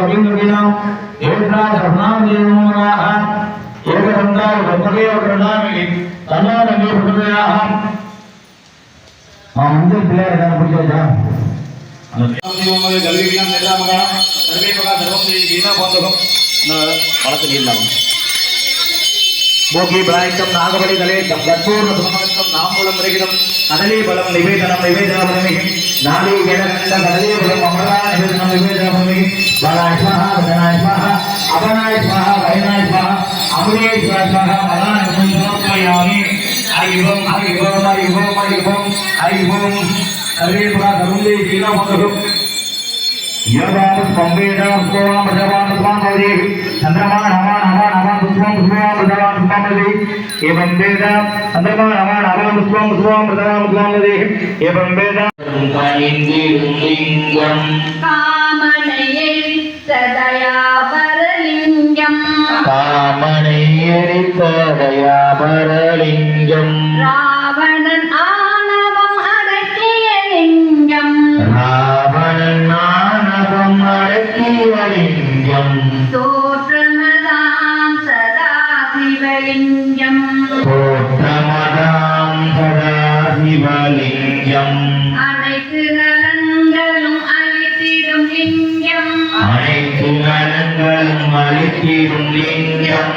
அவாமகே கவிந்தகினாம் ஏற்றா சர்ணாம் ஏகதந்தாய் வந்தகே பிரதாமி தன்னானகே பிரதமையாக ஆ முந்தைய பிள்ளையார் ஏதாவது பிடிச்சா கல்விக்கலாம் எல்லாமகா சர்வே மகா சர்வம் தேவி பாந்தகம் வழக்கு நீர்லாம் போகி பிராயத்தம் நாகபலி தலே தம் கற்பூர்ண சுமனத்தம் நாம்புலம் மிருகிதம் கடலே பலம் நிவேதனம் நிவேதனமனமே நாளே வேடகண்ட கடலே பலம் அமரா நிவேதனம் நிவேதனம் ఆకులేశ్వర పదానుభూతోయామి హరి ఓం హరి ఓం హరి ఓం హరి ఓం హరి ఓం సర్వే పురా సరుందే జీవమధు చంద్రమాన్ హవాన్ హవాన్ హవాన్ పుష్పం పుష్పం ప్రజవాన్ పుష్పమది ఏం వేద చంద్రమాన్ హవాన్ హవాన్ పుష్పం పుష్పం ప్రజవాన్ పుష్పమది ఏం వేద எரித்தடையாபரலிங்கம் ராவணன் ஆணவம் அடக்கிய லிங்கம். ராவணன் ஆணவம் அடக்கிய லிங்கம். தோற்றமதாம் சதா சிவலிங்கம் தோற்றமதாம் சதா சிவலிங்கம் அனைத்து நலன்களும் அளித்திடும் லிங்கம். அனைத்து நலங்களும் அளித்திடும் லிங்கம்.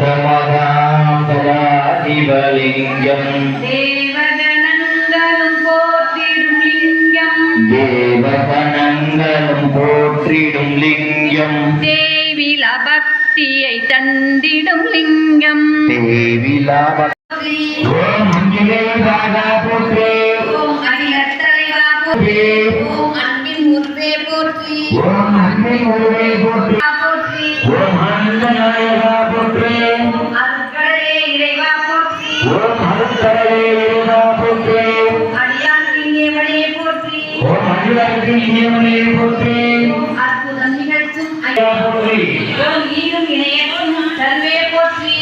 தோற்றமகாம் சதா சிவலிங்கம் தேவகணங்களும் போற்றிடும் லிங்கம் தேவகணங்களும் போற்றிடும் லிங்கம் தேவில பக்தியை தந்திடும் லிங்கம் தேவிலாப இனியவனே போற்றே. அற்புதம் நிகழ்த்தும் போற்றி ஈரும் இணையற்றும் தருவே போற்றி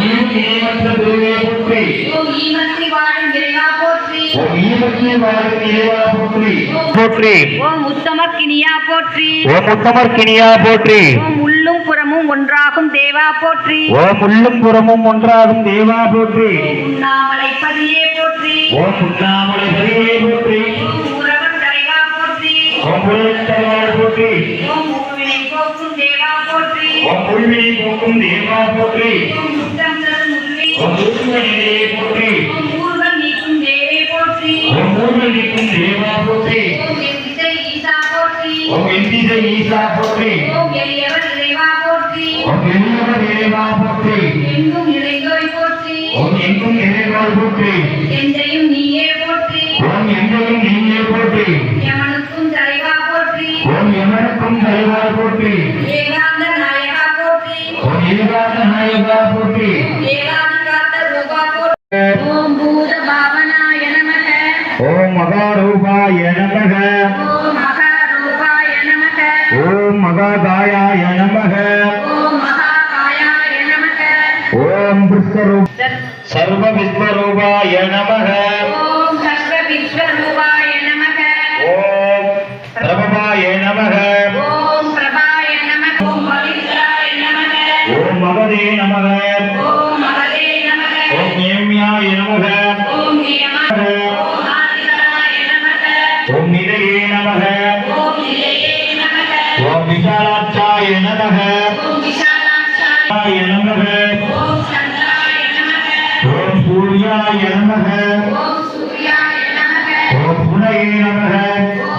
ஈரும் இணையற்ற திருவே போற்றி ஓம் ஈமத்தி வாழும் இறைவா போற்றி. ஓம் ஈமத்தி வாழும் இறைவா போற்றி போற்றி ஓம் உத்தமக்கினியா போற்றி ஓம் உத்தமர்க்கினியா போற்றி ஓம் உள்ளும் புறமும் ஒன்றாகும் தேவா போற்றி. ஓம் உள்ளும் புறமும் ஒன்றாகும் தேவா போற்றி உண்ணாமலை பதியே போற்றி. ஓம் உண்ணாமலை ஹரியே போற்றி. போற்றி ஓம் போற்றி ஓம் போக்கும் தேவா போற்றி. ஓம் போற்றி. ஓம் நிற்கும் தேவா போற்றி. ஓம் ஈசா போற்றி. ஓம் எளியவர் இறைவா போற்றி. ஓம் எளியவர் இறைவா போற்றி எங்கும் போற்றி ஓம் எங்கும் போற்றி. மகாரூபாய நமக ஓம் மகாகாயாய நமக ஓம் விஸ்வரூப் சர்வ விஸ்வரூபாய நமக ஓம் பிரபவாய நமக ஓம் மகதே நமக விஷாலாட்சாய ஆய நமக ஓம் சந்திராய நமக ஓம் சூர்யாய நமக ஓம் சூர்யாய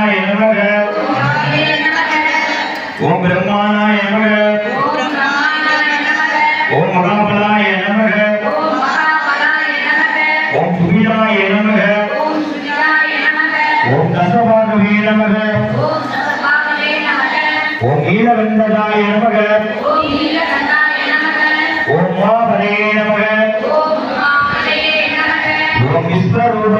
மகாபீஜாய நமக. ஓம் பிரம்மானாய நமக. ஓம் மகாபலாய நமக. ஓம் நமக ஓம் சுமிதாய நமக. ஓம் தசபாகவே நமக. ஓம் சதபாகவே நமக. ஓம் நமக ஓம் மாபலே நமக. ஓம்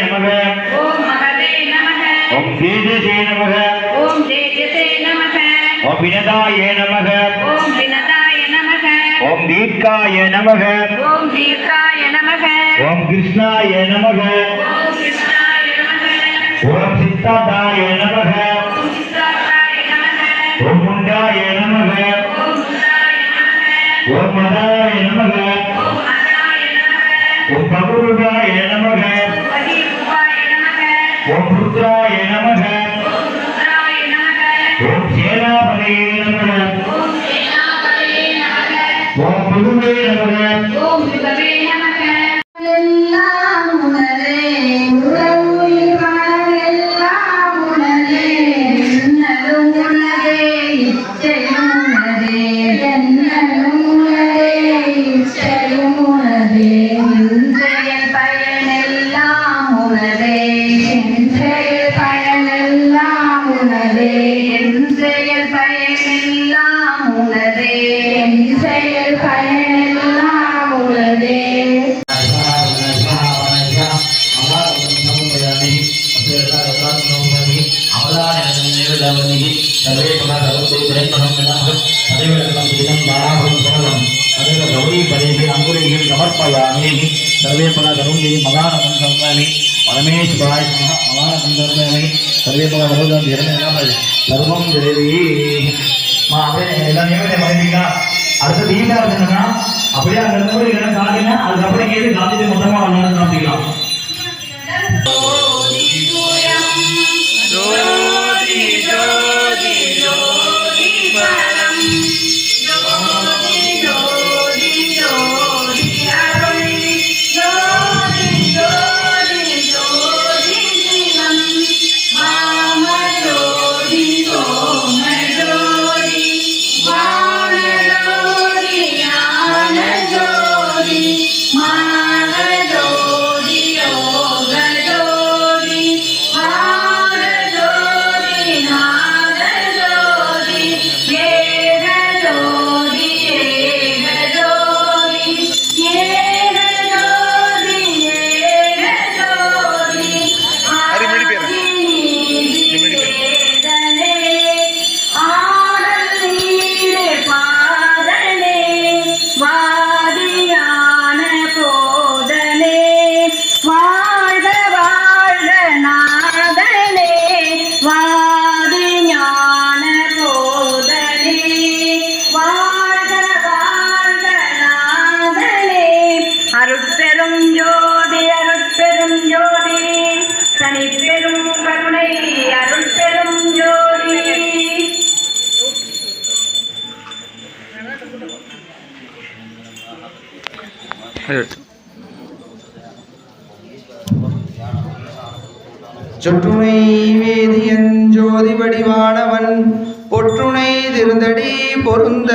ஓம் வினதாய நமக ஓம் வினதாய நமக ஓம் தீர்க்காய நமக ஓம் தீர்க்காய நமக ஓம் கிருஷ்ணாய நமக ஓம் கிருஷ்ணாய நமக ஓம் ஓம் புதுவே நமக ஓம் யுகவே நமக எல்லாம் உனதே உறவுயிர்கள் எல்லாம் உனதே இன்னலும் உனதே இச்சையும் உனதே என்னலும் உனதே இச்சையும் உனதே இன்றைய பயனெல்லாம் உனதே சர்வம் தேவி அப்படியே எல்லா அடுத்த தீபாவளி என்னன்னா அப்படியே அங்க இருந்து இல்லைன்னா காலையில அதுக்கப்புறம் கேட்டு காலையில மொத்தமா வரலாம்னு சொற்றுணை வேதியன் ஜோதி வடிவானவன் பொற்றுனை திருந்தடி பொருந்த